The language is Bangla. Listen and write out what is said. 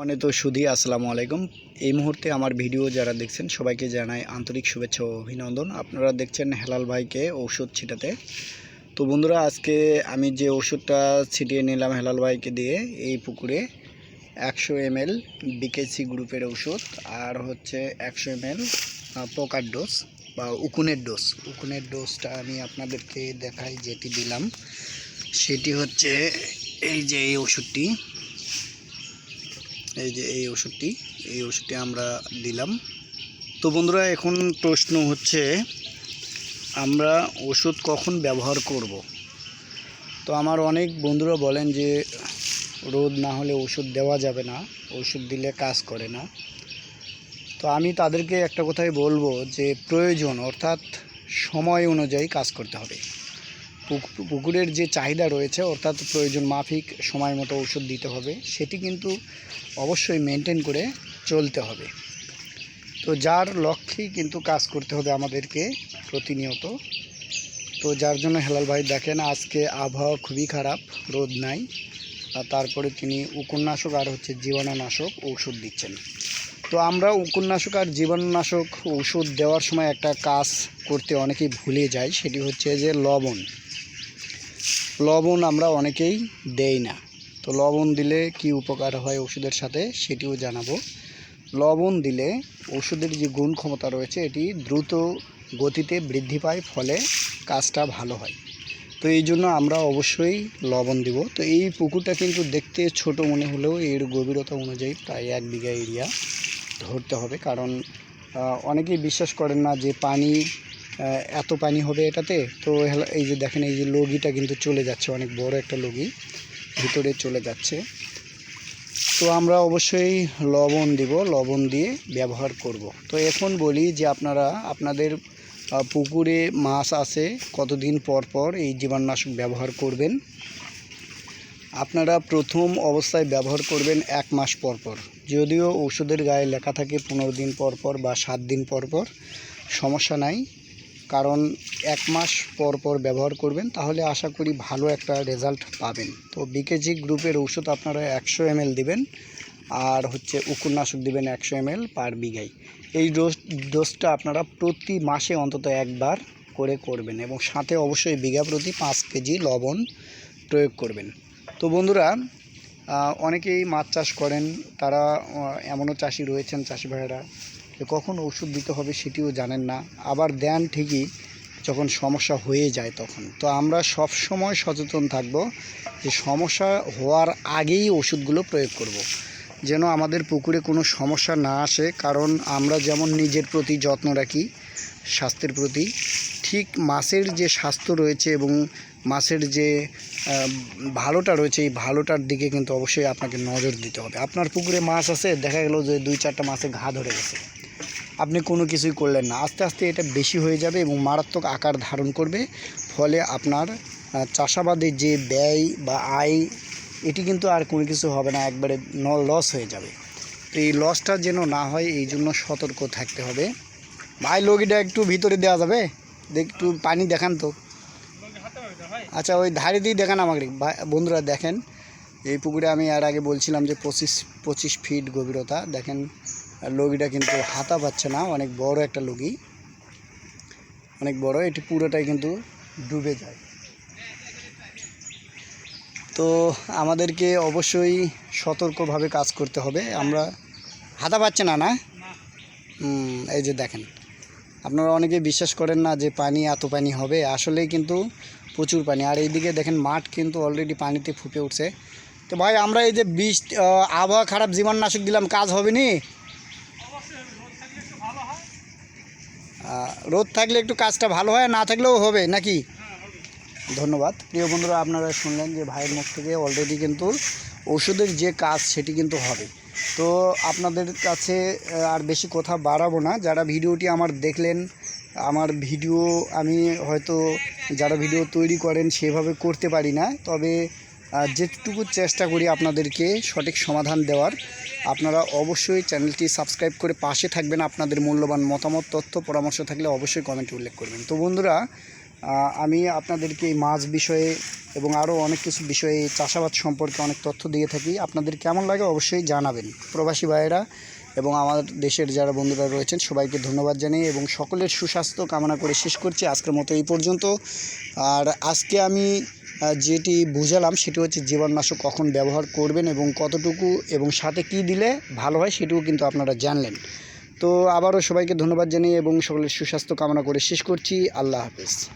মানে তো সুধী, আসসালামু আলাইকুম। এই মুহূর্তে আমার ভিডিও যারা দেখছেন, সবাইকে জানাই আন্তরিক শুভেচ্ছা ও অভিনন্দন। আপনারা দেখছেন হেলাল ভাইকে ঔষধ ছিটাতে। তো বন্ধুরা, আজকে আমি যে ওষুধটা ছিটিয়ে নিলাম হেলাল ভাইকে দিয়ে, এই পুকুরে একশো এম এল বিকেসি গ্রুপের ওষুধ আর হচ্ছে একশো এম এল পোকার ডোজ বা উকুনের ডোজ। উকুনের ডোজটা আমি আপনাদেরকে দেখাই, যেটি দিলাম। সেটি হচ্ছে এই যে এই ওষুধটি এই যে এই ওষুধটি এই ওষুধটি আমরা দিলাম। তো বন্ধুরা, এখন প্রশ্ন হচ্ছে, আমরা ওষুধ কখন ব্যবহার করব। তো আমার অনেক বন্ধুরা বলেন যে, রোদ না হলে ওষুধ দেওয়া যাবে না, ওষুধ দিলে কাজ করে না। তো আমি তাদেরকে একটা কথাই বলব যে, প্রয়োজন অর্থাৎ সময় অনুযায়ী কাজ করতে হবে। পুকুরের যে চাহিদা রয়েছে, অর্থাৎ প্রয়োজন মাফিক সময় মতো ওষুধ দিতে হবে, সেটি কিন্তু অবশ্যই মেনটেন করে চলতে হবে। তো যার লক্ষ্যেই কিন্তু কাজ করতে হবে আমাদেরকে প্রতিনিয়ত। তো যার জন্য হেলাল ভাই দেখেন, আজকে আবহাওয়া খুবই খারাপ, রোদ নাই, আর তারপরে তিনি উপন্যাসক আর হচ্ছে জীবাণুনাশক ঔষধ দিচ্ছেন। তো আমরা উপন্যাসক আর জীবাণুনাশক ঔষধ দেওয়ার সময় একটা কাজ করতে অনেকেই ভুলে যাই সেটি হচ্ছে যে লবণ। লবণ আমরা অনেকেই দেই না। তো লবণ দিলে কি উপকার হয় ওষুধের সাথে সেটিও জানাব। লবণ দিলে ওষুধের যে গুণ ক্ষমতা রয়েছে, এটি দ্রুত গতিতে বৃদ্ধি পায়, ফলে কাজটা ভালো হয়। তো এই জন্য আমরা অবশ্যই লবণ দিব। তো এই পুকুরটা কিন্তু দেখতে ছোট মনে হলেও এর গভীরতা অনুযায়ী প্রায় এক বিঘা এরিয়া ধরতে হবে। কারণ অনেকেই বিশ্বাস করেন না যে পানি এত পানি হবে এটাতে? তো এই যে দেখেন, এই যে লগিটা কিন্তু চলে যাচ্ছে, অনেক বড় একটা লগি, ভিতরে চলে যাচ্ছে। তো আমরা অবশ্যই লবণ দিব, লবণ দিয়ে ব্যবহার করব। তো এখন বলি যে আপনারা, আপনাদের পুকুরে মাছ আছে, কতদিন পর পর এই জীবাণুনাশক ব্যবহার করবেন? আপনারা প্রথম অবস্থায় ব্যবহার করবেন এক মাস পর পর। যদিও ওষুধের গায়ে লেখা থাকে পনেরো দিন পর পর বা সাত দিন পর পর, সমস্যা নাই। কারণ এক মাস পর পর ব্যবহার করবেন, তাহলে আশা করি ভালো একটা রেজাল্ট পাবেন। তো বিকেজি গ্রুপের ওষুধ আপনারা একশো এম দিবেন, আর হচ্ছে উকুরনাশক দিবেন একশো এম পার বিঘাই এই ডোজ, ডোজটা আপনারা প্রতি মাসে অন্তত একবার করে করবেন এবং সাথে অবশ্যই বিঘা প্রতি পাঁচ কেজি লবণ প্রয়োগ করবেন। তো বন্ধুরা অনেকেই মাছ চাষ করেন, তারা এমনও চাষি রয়েছেন, চাষি ভাইয়েরা যে কখন ওষুধ দিতে হবে সেটিও জানেন না। আবার দেন ঠিকই যখন সমস্যা হয়ে যায় তখন। তো আমরা সব সময় সচেতন থাকব যে সমস্যা হওয়ার আগেই ওষুধগুলো প্রয়োগ করব। যেন আমাদের পুকুরে কোনো সমস্যা না আসে। কারণ আমরা যেমন নিজের প্রতি যত্ন রাখি, স্বাস্থ্যের প্রতি, ঠিক মাছের যে স্বাস্থ্য রয়েছে এবং মাছের যে ভালোটা রয়েছে, এই ভালোটার দিকে কিন্তু অবশ্যই আপনাকে নজর দিতে হবে। আপনার পুকুরে মাছ আছে, দেখা গেল যে দুই চারটা মাছে ঘা ধরে গেছে। আপনি কোনো কিছুই করলেন না। আস্তে আস্তে এটা বেশি হয়ে যাবে এবং মারাত্মক আকার ধারণ করবে। ফলে আপনার আহ, চাষাবাদের যে ব্যয় বা আয় এটি কিন্তু আর কোনো কিছু হবে না একবারে ন লস হয়ে যাবে। তো এই লসটা যেন না হয় এই জন্য সতর্ক থাকতে হবে। ভাই লগিটা একটু ভিতরে দেওয়া যাবে? একটু পানি দেখান তো। আচ্ছা ওই ধারে দিয়ে দেখান আমাকে। বন্ধুরা দেখেন এই পুকুরে আমি আর আগে বলছিলাম যে পঁচিশ পঁচিশ ফিট গভীরতা। দেখেন লগিটা কিন্তু হাতা পাচ্ছে না, অনেক বড় একটা লগি। অনেক বড়, এটি পুরোটাই কিন্তু ডুবে যায়। তো আমাদেরকে অবশ্যই সতর্কভাবে কাজ করতে হবে। আমরা হাতা পাচ্ছে না না? এই যে দেখেন। আপনারা অনেকে বিশ্বাস করেন না যে পানি এত পানি হবে, আসলেই কিন্তু প্রচুর পানি। আর এইদিকে দেখেন মাঠ কিন্তু অলরেডি পানিতে ফুপে উঠছে। তো ভাই, আমরা এই যে বিষ আবহাওয়া খারাপ জীবাণুনাশক দিলাম, কাজ হবে নি রোদ থাকলে একটু কাজটা ভালো হয় না থাকলেও হবে, নাকি? ধন্যবাদ। প্রিয় বন্ধুরা, আপনারা শুনলেন যে ভাইয়ের মুখ থেকে অলরেডি কিন্তু ওষুধের যে কাজ, সেটি কিন্তু হবে। তো আপনাদের কাছে আর বেশি কথা বাড়াবো না। যারা ভিডিওটি আমার দেখলেন, আমার ভিডিও আমি হয়তো, যারা ভিডিও তৈরি করেন, সেভাবে করতে পারি না। তবে যেটুকু চেষ্টা করি আপনাদেরকে সঠিক সমাধান দেওয়ার, আপনারা অবশ্যই চ্যানেলটি সাবস্ক্রাইব করে পাশে থাকবেন আপনাদের মূল্যবান মতামত, তথ্য, পরামর্শ থাকলে অবশ্যই কমেন্টে উল্লেখ করবেন। তো বন্ধুরা আমি আপনাদেরকে এই মাছ বিষয়ে এবং আরও অনেক কিছু বিষয়ে চাষাবাদ সম্পর্কে অনেক তথ্য দিয়ে থাকি। আপনাদের কেমন লাগে অবশ্যই জানাবেন। প্রবাসী ভাইয়েরা এবং আমাদের দেশের যারা বন্ধুরা রয়েছেন, সবাইকে ধন্যবাদ জানিয়ে এবং সকলের সুস্বাস্থ্য কামনা করে শেষ করছি। আজকের মতো এই পর্যন্ত। আর আজকে আমি যেটি বুঝালাম সেটি হচ্ছে জীবাণুনাশক কখন ব্যবহার করবেন এবং কতটুকু এবং সাথে কি দিলে ভালো হয় সেটিও কিন্তু আপনারা জানলেন। তো আবারও সবাইকে ধন্যবাদ জানিয়ে এবং সকলের সুস্বাস্থ্য কামনা করে শেষ করছি। আল্লাহ হাফেজ।